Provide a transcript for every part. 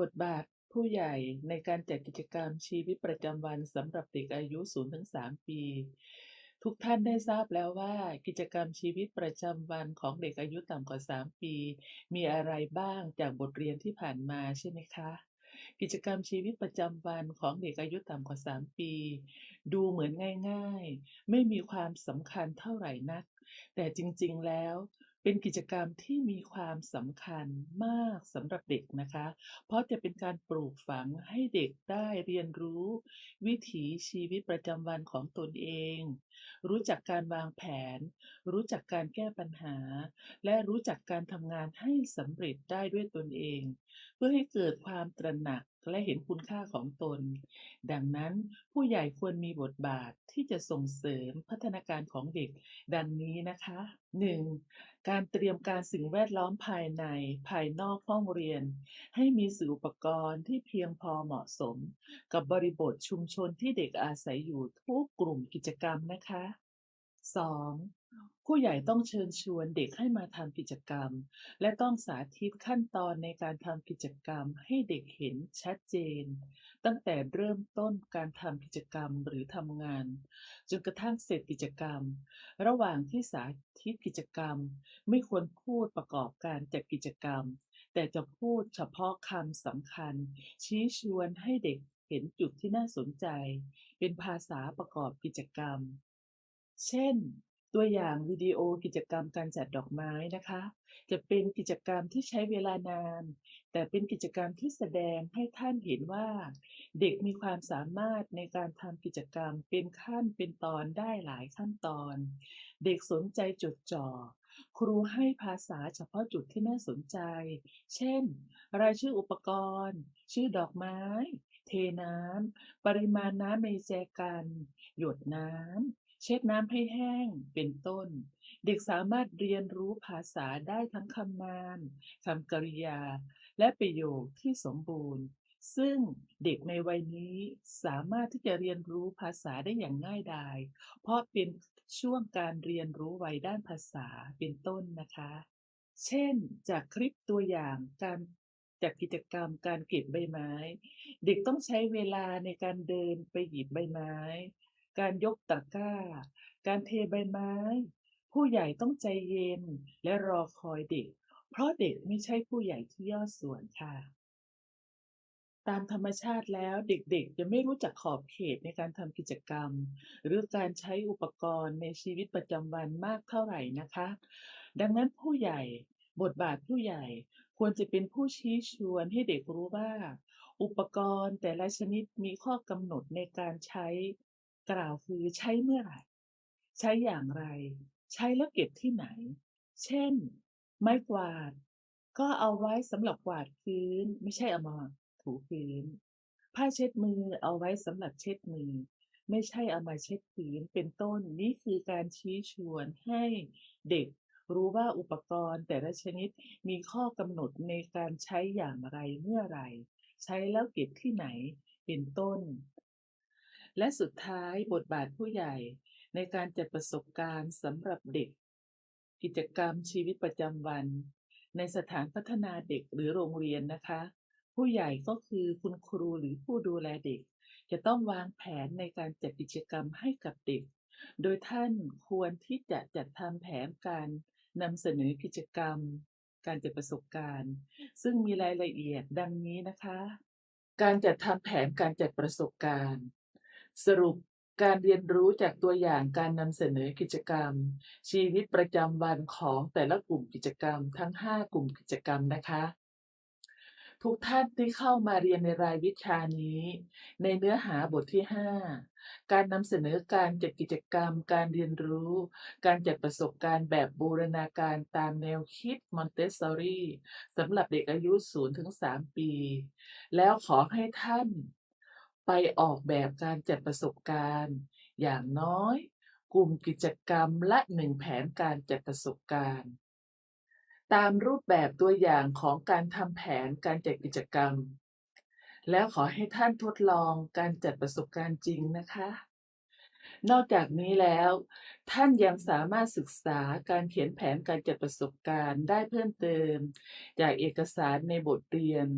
บทบาทผู้ใหญ่ในการจัดกิจกรรมชีวิตประจำวันสำหรับเด็กอายุ 0-3 ปี ทุกท่านได้ทราบแล้วว่ากิจกรรมชีวิตประจำวันของเด็กอายุต่ำกว่า 3 ปี มีอะไรบ้างจากบทเรียนที่ผ่านมาใช่ไหมคะ กิจกรรมชีวิตประจำวันของเด็กอายุต่ำกว่า 3 ปี ดูเหมือนง่าย ๆ ไม่มีความสำคัญเท่าไหร่นัก แต่จริงๆแล้ว เป็นกิจกรรมที่มีความสำคัญมากสำหรับเด็กนะคะ เพราะจะเป็นการปลูกฝังให้เด็กได้เรียนรู้ วิถีชีวิตประจำวันของตนเอง รู้จักการวางแผน รู้จักการแก้ปัญหา และรู้จักการทำงานให้สำเร็จได้ด้วยตนเอง เพื่อให้เกิดความตระหนัก และเห็นคุณค่าของตน ดังนั้นผู้ใหญ่ควรมีบทบาทที่จะส่งเสริมพัฒนาการของเด็ก ดังนี้นะคะ 1. การเตรียมการสิ่งแวดล้อมภายในภายนอกห้องเรียน ให้มีสื่ออุปกรณ์ที่เพียงพอเหมาะสม กับบริบทชุมชนที่เด็กอาศัยอยู่ทุกกลุ่มกิจกรรมนะคะ 2. ผู้ใหญ่ต้องเชิญชวนเด็กให้มาทำกิจกรรม และต้องสาธิตขั้นตอนในการทำกิจกรรมให้เด็กเห็นชัดเจน ตั้งแต่เริ่มต้นการทำกิจกรรมหรือทำงาน จนกระทั่งเสร็จกิจกรรม ระหว่างที่สาธิตกิจกรรม ไม่ควรพูดประกอบการจัดกิจกรรม แต่จะพูดเฉพาะคำสำคัญ ชี้ชวนให้เด็กเห็นจุดที่น่าสนใจ เป็นภาษาประกอบกิจกรรม เช่น ตัวอย่างวิดีโอกิจกรรมการจัดดอกไม้นะคะ จะเป็นกิจกรรมที่ใช้เวลานาน แต่เป็นกิจกรรมที่แสดงให้ท่านเห็นว่า เด็กมีความสามารถในการทำกิจกรรมเป็นขั้นเป็นตอนได้หลายขั้นตอน เด็กสนใจจดจ่อครูให้ภาษาเฉพาะจุดที่น่าสนใจ เช่น รายชื่ออุปกรณ์ ชื่อดอกไม้ เทน้ำ ปริมาณน้ำในแจกัน หยดน้ำ เช็ดน้ำให้แห้ง เป็นต้น เด็กสามารถเรียนรู้ภาษาได้ทั้งคำนามคำกริยา และประโยคที่สมบูรณ์ ซึ่งเด็กในวัยนี้สามารถที่จะเรียนรู้ภาษาได้อย่างง่ายดาย เพราะเป็นช่วงการเรียนรู้วัยด้านภาษาเป็นต้นนะคะ เช่น จากคลิปตัวอย่างการจัดกิจกรรมการเก็บใบไม้ เด็กต้องใช้เวลาในการเดินไปหยิบใบไม้ การยกตะกร้า การเทใบไม้ ผู้ใหญ่ต้องใจเย็นและรอคอยเด็ก เพราะเด็กไม่ใช่ผู้ใหญ่ที่ย่อส่วนค่ะ ตามธรรมชาติแล้วเด็กๆ จะไม่รู้จักขอบเขตในการทำกิจกรรม หรือการใช้อุปกรณ์ในชีวิตประจำวันมากเท่าไหร่นะคะ ดังนั้นผู้ใหญ่บทบาทผู้ใหญ่ควรจะเป็นผู้ชี้ชวนให้เด็กรู้ว่า อุปกรณ์แต่ละชนิดมีข้อกำหนดในการใช้ กล่าวคือใช้เมื่อไหร่ ใช้อย่างไร ใช้แล้วเก็บที่ไหน เช่น ไม้กวาด ก็เอาไว้สำหรับกวาดพื้น ไม่ใช่เอามาถูพื้น ผ้าเช็ดมือเอาไว้สำหรับเช็ดมือ ไม่ใช่เอามาเช็ดพื้นเป็นต้นนี่คือการชี้ชวนให้เด็กรู้ว่าอุปกรณ์แต่ละชนิดมีข้อกำหนดในการใช้อย่างไรเมื่อไร ใช้แล้วเก็บที่ไหนเป็นต้น และสุดท้ายบทบาทผู้ใหญ่ในการจัดประสบการณ์สำหรับเด็ก กิจกรรมชีวิตประจำวัน ในสถานพัฒนาเด็กหรือโรงเรียนนะคะ ผู้ใหญ่ก็คือคุณครูหรือผู้ดูแลเด็ก จะต้องวางแผนในการจัดกิจกรรมให้กับเด็ก โดยท่านควรที่จะจัดทำแผนการนำเสนอกิจกรรม การจัดประสบการณ์ ซึ่งมีรายละเอียดดังนี้นะคะ การจัดทำแผนการจัดประสบการณ์ สรุปการเรียนรู้จากตัวอย่างการนำเสนอกิจกรรม ชีวิตประจำวันของแต่ละกลุ่มกิจกรรม ทั้ง 5 กลุ่มกิจกรรมนะคะ ทุกท่านที่เข้ามาเรียนในรายวิชานี้ ในเนื้อหาบทที่ 5 การนำเสนอการจัดกิจกรรม การเรียนรู้ การจัดประสบการณ์แบบบูรณาการตามแนวคิดมอนเตสซอรี่สำหรับเด็กอายุ 0-3 ปี แล้วขอให้ท่าน ไปออกแบบการจัดประสบการณ์ อย่างน้อย กลุ่มกิจกรรมละหนึ่งแผนการจัดประสบการณ์ ตามรูปแบบตัวอย่างของการทำแผนการจัดกิจกรรม แล้วขอให้ท่านทดลองการจัดประสบการณ์จริงนะคะ นอกจากนี้แล้ว ท่านยังสามารถศึกษาการเขียนแผนการจัดประสบการณ์ได้เพิ่มเติม จากเอกสารในบทเรียน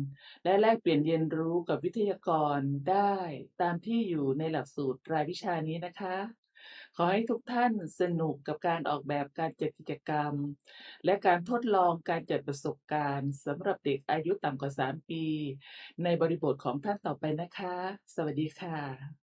และแลกเปลี่ยนเรียนรู้กับวิทยากรได้ตามที่อยู่ในหลักสูตรรายวิชานี้นะคะ ขอให้ทุกท่านสนุกกับการออกแบบการจัดกิจกรรม และการทดลองการจัดประสบการณ์สำหรับเด็กอายุต่ำกว่า 3 ปี ในบริบทของท่านต่อไปนะคะ สวัสดีค่ะ